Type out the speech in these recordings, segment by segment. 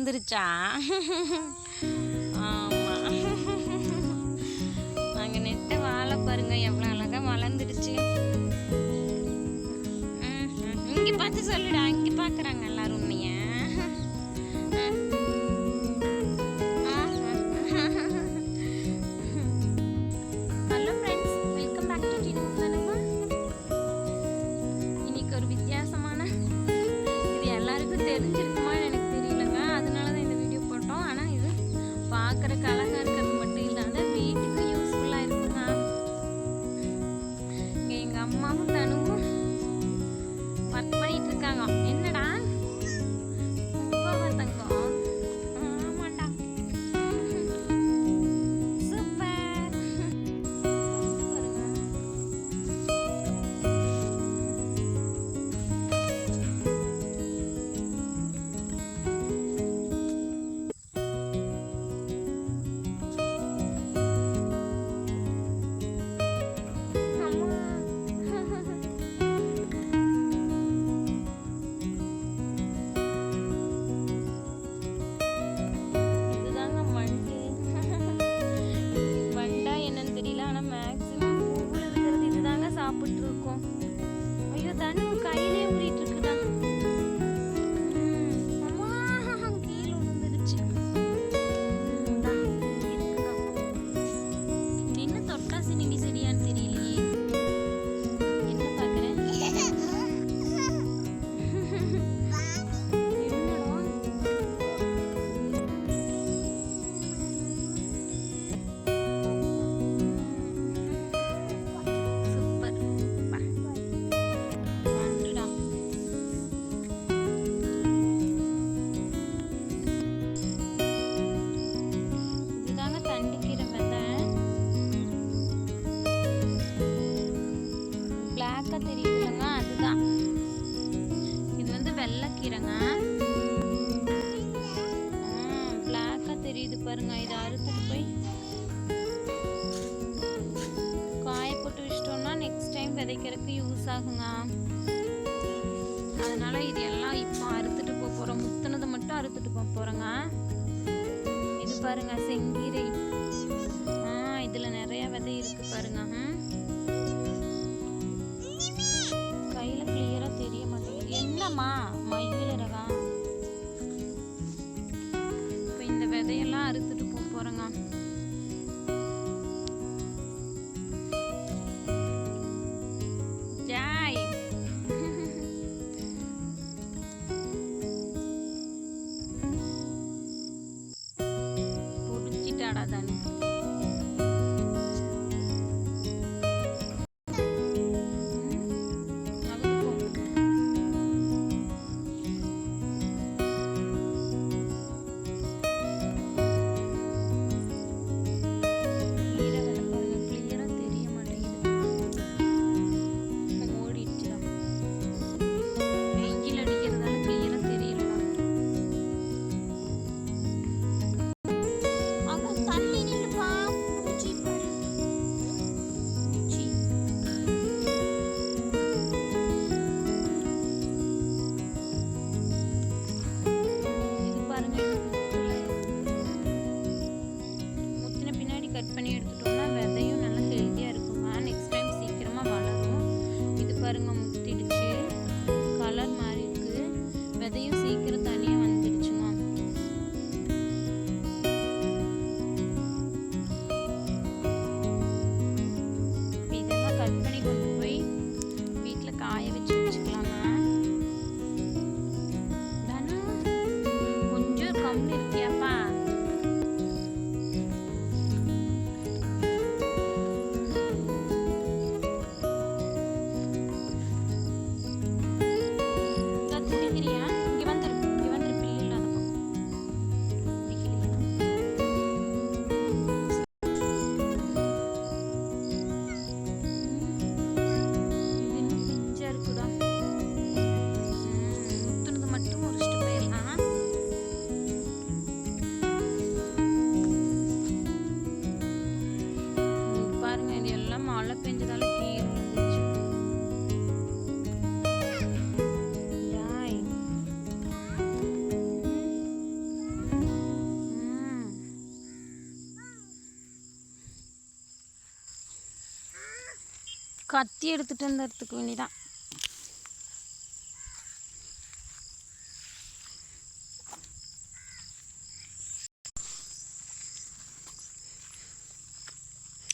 வளர்ந்துருச்சா? ஆமாம் நாங்கள் நெட்ட வாழை பாருங்க எவ்வளோ அழகாக வளர்ந்துடுச்சு. இங்கே பார்த்து சொல்லுடா இங்கே பார்க்குறாங்க எல்லாரும் உன்னைய இன்னைக்கு ஒரு வித்தியாசமான இது எல்லாருக்கும் தெரிஞ்சிருக்குமான்னு பார்க்குறக்கு அழகாக பிளாக்காக தெரியுதுலங்க அதுதான். இது வந்து வெள்ளைக்கீரைங்க பிளாக்காக தெரியுது பாருங்க இதை அறுத்துட்டு போய் காய போட்டு வச்சிட்டோம்னா நெக்ஸ்ட் டைம் விதைக்கிறதுக்கு யூஸ் ஆகுங்க. அதனால இது எல்லாம் இப்போ அறுத்துட்டு போக போகிறோம் முத்துனதை மட்டும் அறுத்துட்டு போக போகிறோங்க இது பாருங்க செங்கீரை. ஆ இதில் நிறைய விதை இருக்கு பாருங்க มา มา இருந்தாலும் கத்தி எடுத்துட்டு வந்ததுக்கு வேண்டிதான்.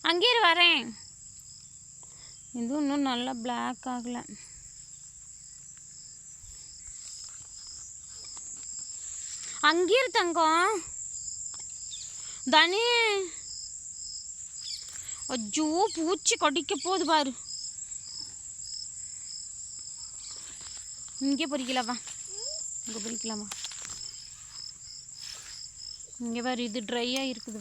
அங்கேயே வரேன். இது இன்னும் நல்லா பிளாக் ஆகலை. அங்கே தங்கம். தனி. அஜோ பூச்சி கடிக்க போகுது பாரு. இங்கே பொறிக்கலாமா இங்கே பொறிக்கலாமா இங்கே பாரு இது ட்ரையாக இருக்குது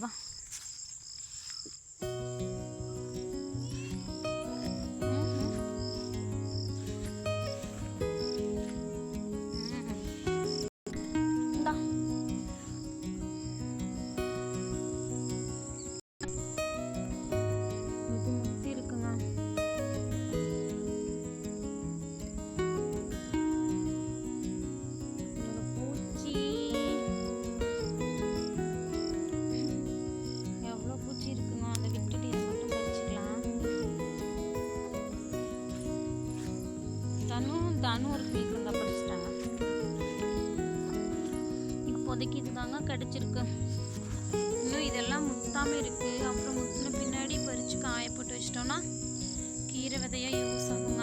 நானும் ஒரு பீக்கங்க பறிச்சிட்டாங்க இப்போதைக்கு இதுதாங்க கிடச்சிருக்கு. இன்னும் இதெல்லாம் முத்தாமல் இருக்குது அப்புறம் முத்தின பின்னாடி பறித்து காய போட்டு வச்சிட்டோம்னா கீரை விதையாக யூஸ் ஆகுங்க.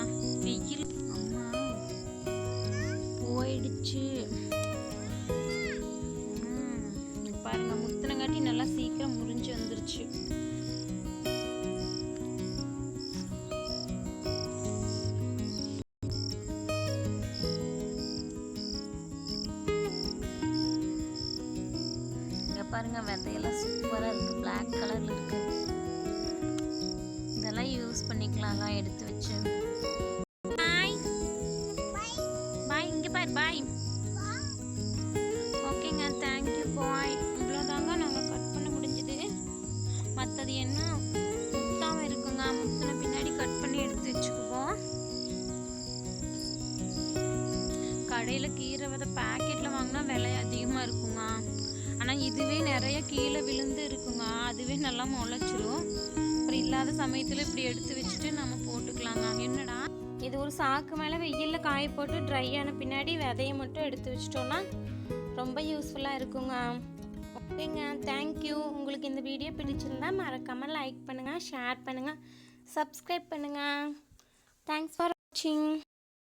இங்க பாருங்க விதையெல்லாம் சூப்பராக இருக்கு. பிளாக் கலர்ல இருக்கு. இதெல்லாம் யூஸ் பண்ணிக்கலாங்க எடுத்து வச்சு. பாய் பாய் இங்க பாரு பாய் ஓகேங்க தேங்க்யூ பாய் இவ்வளோதாங்க நாங்கள் கட் பண்ண முடிஞ்சது. மற்றது என்ன? முத்தாமல் இருக்குங்க முத்தின பின்னாடி கட் பண்ணி எடுத்து வச்சுக்குவோம். கடையில் கீரை விதை பேக்கெட்டில் வாங்கினா விலை அதிகமாக இருக்குங்க ஆனால் இதுவே நிறைய கீழே விழுந்து இருக்குங்க. அதுவே நல்லா முளைச்சிரும். அப்புறம் இல்லாத சமயத்தில் இப்படி எடுத்து வச்சுட்டு நம்ம போட்டுக்கலாங்க. என்னடா? இது ஒரு சாக்கு மேலே வெயிலில் காய போட்டு ட்ரை ஆன பின்னாடி விதையை மட்டும் எடுத்து வச்சிட்டோன்னா ரொம்ப யூஸ்ஃபுல்லாக இருக்குங்க. ஓகேங்க. தேங்க்யூ உங்களுக்கு இந்த வீடியோ பிடிச்சிருந்தா மறக்காமல் லைக் பண்ணுங்கள் ஷேர் பண்ணுங்கள் சப்ஸ்கிரைப் பண்ணுங்கள் தேங்க்ஸ் ஃபார் வாட்சிங்